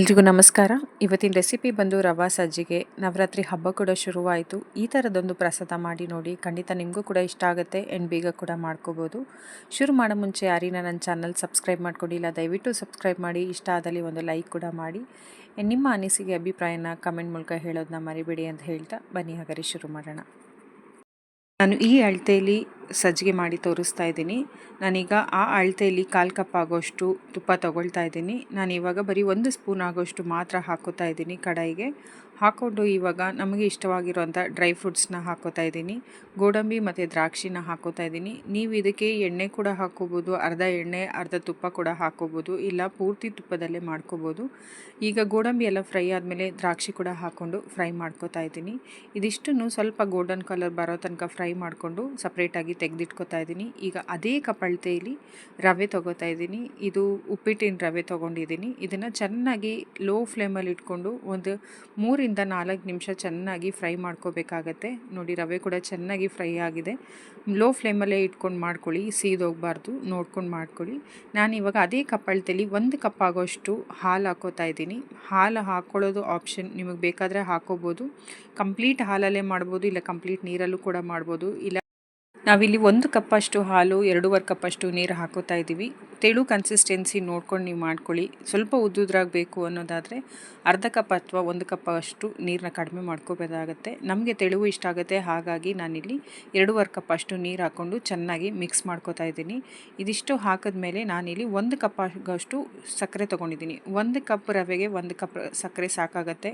ಎಲ್ರಿಗೂ ನಮಸ್ಕಾರ. ಇವತ್ತಿನ ರೆಸಿಪಿ ಬಂದು ರವಾ ಸಜ್ಜಿಗೆ. ನವರಾತ್ರಿ ಹಬ್ಬ ಕೂಡ ಶುರುವಾಯಿತು. ಈ ಥರದೊಂದು ಪ್ರಸಾದ ಮಾಡಿ ನೋಡಿ. ಖಂಡಿತ ನಿಮಗೂ ಕೂಡ ಇಷ್ಟ ಆಗುತ್ತೆ. ಆ್ಯಂಡ್ ಬೀಗ ಕೂಡ ಮಾಡ್ಕೋಬೋದು. ಶುರು ಮಾಡೋ ಮುಂಚೆ ಯಾರಿನ ನನ್ನ ಚಾನಲ್ ಸಬ್ಸ್ಕ್ರೈಬ್ ಮಾಡ್ಕೊಂಡಿಲ್ಲ, ದಯವಿಟ್ಟು ಸಬ್ಸ್ಕ್ರೈಬ್ ಮಾಡಿ. ಇಷ್ಟ ಆದಲ್ಲಿ ಒಂದು ಲೈಕ್ ಕೂಡ ಮಾಡಿ. ನಿಮ್ಮ ಅನಿಸಿಕೆ ಅಭಿಪ್ರಾಯನ ಕಮೆಂಟ್ ಮೂಲಕ ಹೇಳೋದನ್ನ ಮರಿಬೇಡಿ ಅಂತ ಹೇಳ್ತಾ ಬನ್ನಿ. ಹಾಗಾದ್ರೆ ಶುರು ಮಾಡೋಣ. ನಾನು ಈ ಅಳತೆಯಲ್ಲಿ ಸಜ್ಜಿಗೆ ಮಾಡಿ ತೋರಿಸ್ತಾ ಇದ್ದೀನಿ. ನಾನೀಗ ಆ ಅಳತೆಯಲ್ಲಿ ಕಾಲು ಕಪ್ ಆಗೋಷ್ಟು ತುಪ್ಪ ತಗೊಳ್ತಾ ಇದ್ದೀನಿ. ನಾನು ಇವಾಗ ಬರೀ ಒಂದು ಸ್ಪೂನ್ ಆಗೋಷ್ಟು ಮಾತ್ರ ಹಾಕೋತಾ ಇದ್ದೀನಿ ಕಡಾಯಿಗೆ. ಹಾಕ್ಕೊಂಡು ಇವಾಗ ನಮಗೆ ಇಷ್ಟವಾಗಿರುವಂಥ ಡ್ರೈ ಫ್ರೂಟ್ಸ್ನ ಹಾಕೋತಾ ಇದ್ದೀನಿ. ಗೋಡಂಬಿ ಮತ್ತು ದ್ರಾಕ್ಷಿನ ಹಾಕೋತಾ ಇದ್ದೀನಿ. ನೀವು ಇದಕ್ಕೆ ಎಣ್ಣೆ ಕೂಡ ಹಾಕೋಬೋದು, ಅರ್ಧ ಎಣ್ಣೆ, ಅರ್ಧ ತುಪ್ಪ ಕೂಡ ಹಾಕೋಬೋದು, ಇಲ್ಲ ಪೂರ್ತಿ ತುಪ್ಪದಲ್ಲೇ ಮಾಡ್ಕೋಬೋದು. ಈಗ ಗೋಡಂಬಿ ಎಲ್ಲ ಫ್ರೈ ಆದಮೇಲೆ ದ್ರಾಕ್ಷಿ ಕೂಡ ಹಾಕ್ಕೊಂಡು ಫ್ರೈ ಮಾಡ್ಕೋತಾ ಇದ್ದೀನಿ. ಇದಿಷ್ಟನ್ನು ಸ್ವಲ್ಪ ಗೋಲ್ಡನ್ ಕಲರ್ ಬರೋ ತನಕ ಫ್ರೈ ಮಾಡಿಕೊಂಡು ಸಪ್ರೇಟಾಗಿ ತೆಗೆದಿಟ್ಕೋತಾ ಇದ್ದೀನಿ. ಈಗ ಅದೇ ಕಪಳ್ತೆಯಲ್ಲಿ ರವೆ ತೊಗೋತಾ ಇದ್ದೀನಿ. ಇದು ಉಪ್ಪಿಟ್ಟಿನ ರವೆ ತೊಗೊಂಡಿದ್ದೀನಿ. ಇದನ್ನು ಚೆನ್ನಾಗಿ ಲೋ ಫ್ಲೇಮಲ್ಲಿ ಇಟ್ಕೊಂಡು ಒಂದು ಮೂರಿಂದ ನಾಲ್ಕು ನಿಮಿಷ ಚೆನ್ನಾಗಿ ಫ್ರೈ ಮಾಡ್ಕೋಬೇಕಾಗತ್ತೆ. ನೋಡಿ, ರವೆ ಕೂಡ ಚೆನ್ನಾಗಿ ಫ್ರೈ ಆಗಿದೆ. ಲೋ ಫ್ಲೇಮಲ್ಲೇ ಇಟ್ಕೊಂಡು ಮಾಡ್ಕೊಳ್ಳಿ. ಸೀದೋಗಬಾರ್ದು ನೋಡ್ಕೊಂಡು ಮಾಡ್ಕೊಳ್ಳಿ. ನಾನು ಇವಾಗ ಅದೇ ಕಪ್ಪಳ್ತೆಯಲ್ಲಿ ಒಂದು ಕಪ್ ಆಗೋಷ್ಟು ಹಾಲು ಹಾಕೋತಾ ಇದ್ದೀನಿ. ಹಾಲು ಹಾಕ್ಕೊಳ್ಳೋದು ಆಪ್ಷನ್ ನಿಮಗೆ ಬೇಕಾದರೆ ಹಾಕೋಬೋದು ಕಂಪ್ಲೀಟ್ ಹಾಲಲ್ಲೇ ಮಾಡ್ಬೋದು, ಇಲ್ಲ ಕಂಪ್ಲೀಟ್ ನೀರಲ್ಲೂ ಕೂಡ ಮಾಡ್ಬೋದು. ಇಲ್ಲ ನಾವಿಲ್ಲಿ ಒಂದು ಕಪ್ಪಷ್ಟು ಹಾಲು ಎರಡೂವರೆ ಕಪ್ಪಷ್ಟು ನೀರು ಹಾಕೋತಾ ಇದ್ದೀವಿ. ತೆಳು ಕನ್ಸಿಸ್ಟೆನ್ಸಿ ನೋಡ್ಕೊಂಡು ನೀವು ಮಾಡ್ಕೊಳ್ಳಿ. ಸ್ವಲ್ಪ ಉದ್ದುದ್ರಾಗಬೇಕು ಅನ್ನೋದಾದರೆ ಅರ್ಧ ಕಪ್ ಅಥವಾ ಒಂದು ಕಪ್ ಅಷ್ಟು ನೀರನ್ನ ಕಡಿಮೆ ಮಾಡ್ಕೋಬೇಕಾಗತ್ತೆ. ನಮಗೆ ತೆಳುವು ಇಷ್ಟ ಆಗುತ್ತೆ, ಹಾಗಾಗಿ ನಾನಿಲ್ಲಿ ಎರಡೂವರೆ ಕಪ್ ಅಷ್ಟು ನೀರು ಹಾಕ್ಕೊಂಡು ಚೆನ್ನಾಗಿ ಮಿಕ್ಸ್ ಮಾಡ್ಕೋತಾ ಇದ್ದೀನಿ. ಇದಿಷ್ಟು ಹಾಕಿದ್ಮೇಲೆ ನಾನಿಲ್ಲಿ ಒಂದು ಕಪ್ ಅಷ್ಟು ಸಕ್ಕರೆ ತೊಗೊಂಡಿದ್ದೀನಿ. ಒಂದು ಕಪ್ ರವೆಗೆ ಒಂದು ಕಪ್ ಸಕ್ಕರೆ ಸಾಕಾಗತ್ತೆ.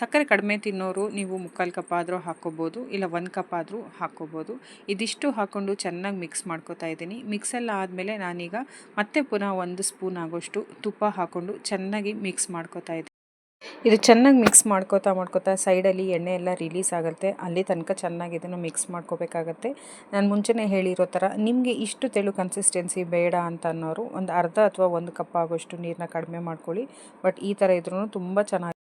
ಸಕ್ಕರೆ ಕಡಿಮೆ ತಿನ್ನೋರು ನೀವು ಮುಕ್ಕಾಲು ಕಪ್ ಆದರೂ ಹಾಕ್ಕೋಬೋದು, ಇಲ್ಲ ಒಂದು ಕಪ್ ಆದರೂ ಹಾಕ್ಕೋಬೋದು. ಇದಿಷ್ಟು ಹಾಕ್ಕೊಂಡು ಚೆನ್ನಾಗಿ ಮಿಕ್ಸ್ ಮಾಡ್ಕೋತಾ ಇದ್ದೀನಿ. ಮಿಕ್ಸೆಲ್ಲ ಆದಮೇಲೆ ನಾನೀಗ ಮತ್ತೆ ಪುನಃ ಒಂದು ಸ್ಪೂನ್ ಆಗೋಷ್ಟು ತುಪ್ಪ ಹಾಕ್ಕೊಂಡು ಚೆನ್ನಾಗಿ ಮಿಕ್ಸ್ ಮಾಡ್ಕೋತಾ ಇದ್ದೀನಿ ಇದು ಚೆನ್ನಾಗಿ ಮಿಕ್ಸ್ ಮಾಡ್ಕೋತಾ ಮಾಡ್ಕೋತಾ ಸೈಡಲ್ಲಿ ಎಣ್ಣೆ ಎಲ್ಲ ರಿಲೀಸ್ ಆಗುತ್ತೆ. ಅಲ್ಲಿ ತನಕ ಚೆನ್ನಾಗಿ ಇದನ್ನು ಮಿಕ್ಸ್ ಮಾಡ್ಕೋಬೇಕಾಗತ್ತೆ. ನಾನು ಮುಂಚೆನೇ ಹೇಳಿರೋ ಥರ ನಿಮಗೆ ಇಷ್ಟು ತೆಳು ಕನ್ಸಿಸ್ಟೆನ್ಸಿ ಬೇಡ ಅಂತ ಅನ್ನೋರು ಒಂದು ಅರ್ಧ ಅಥವಾ ಒಂದು ಕಪ್ ಆಗೋಷ್ಟು ನೀರನ್ನ ಕಡಿಮೆ ಮಾಡ್ಕೊಳ್ಳಿ. ಬಟ್ ಈ ಥರ ಇದ್ರೂ ತುಂಬ ಚೆನ್ನಾಗಿ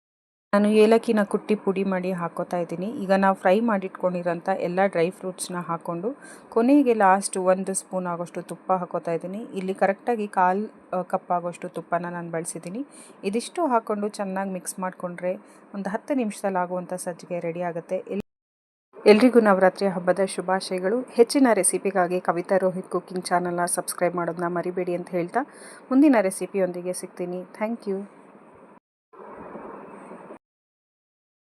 ನಾನು ಏಲಕ್ಕಿನ ಕುಟ್ಟಿ ಪುಡಿ ಮಾಡಿ ಹಾಕೋತಾ ಇದ್ದೀನಿ. ಈಗ ನಾವು ಫ್ರೈ ಮಾಡಿಟ್ಕೊಂಡಿರೋಂಥ ಎಲ್ಲ ಡ್ರೈ ಫ್ರೂಟ್ಸ್ನ ಹಾಕ್ಕೊಂಡು ಕೊನೆಗೆ ಲಾಸ್ಟ್ ಒಂದು ಸ್ಪೂನ್ ಆಗೋಷ್ಟು ತುಪ್ಪ ಹಾಕೋತಾ ಇದ್ದೀನಿ. ಇಲ್ಲಿ ಕರೆಕ್ಟಾಗಿ ಕಾಲು ಕಪ್ ಆಗೋಷ್ಟು ತುಪ್ಪನ ನಾನು ಬಳಸಿದ್ದೀನಿ. ಇದಿಷ್ಟು ಹಾಕ್ಕೊಂಡು ಚೆನ್ನಾಗಿ ಮಿಕ್ಸ್ ಮಾಡಿಕೊಂಡ್ರೆ ಒಂದು ಹತ್ತು ನಿಮಿಷದಲ್ಲಿ ಆಗುವಂಥ ಸಜ್ಜಿಗೆ ರೆಡಿ ಆಗುತ್ತೆ. ಎಲ್ರಿಗೂ ನವರಾತ್ರಿ ಹಬ್ಬದ ಶುಭಾಶಯಗಳು. ಹೆಚ್ಚಿನ ರೆಸಿಪಿಗಾಗಿ ಕವಿತಾ ರೋಹಿತ್ ಕುಕಿಂಗ್ ಚಾನಲ್ನ ಸಬ್ಸ್ಕ್ರೈಬ್ ಮಾಡೋದನ್ನ ಮರಿಬೇಡಿ ಅಂತ ಹೇಳ್ತಾ ಮುಂದಿನ ರೆಸಿಪಿಯೊಂದಿಗೆ ಸಿಗ್ತೀನಿ. Thank you.